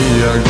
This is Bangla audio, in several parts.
পাইয়া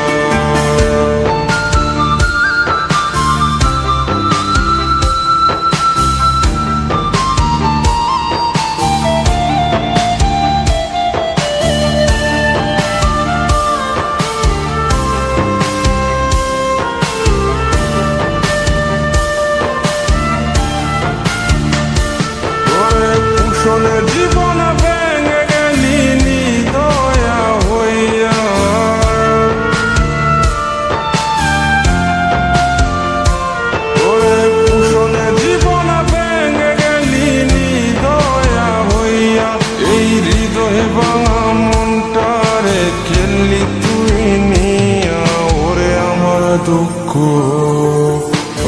দুঃখ।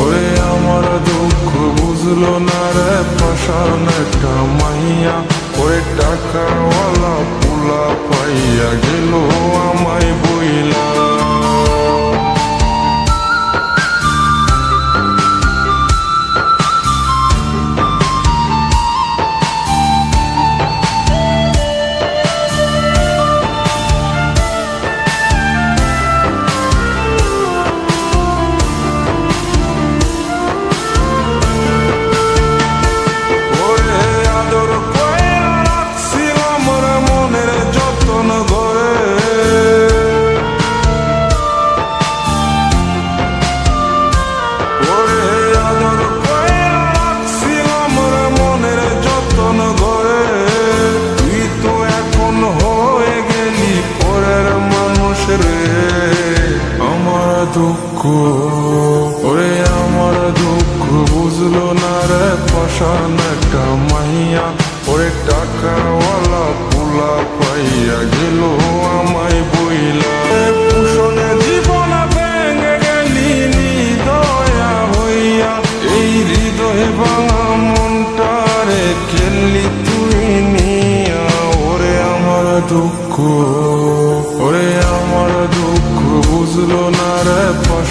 ওরে আমার দুঃখ বুঝলো না রে পাশান একটা মাইয়া। দুঃখ, ওরে আমার দুঃখ, বুঝলো না রে পাশান একটা মাইয়া। ওরে টাকাওয়ালা পোলা পাইয়া গেল আমায় বইলা। কুশলে জীবন ভেঙে গেলি নিদয়া হইয়া। এই হৃদয় ভাঙা ওরে আমার দুঃখ, ওরে আমার দুঃখ, বুঝলো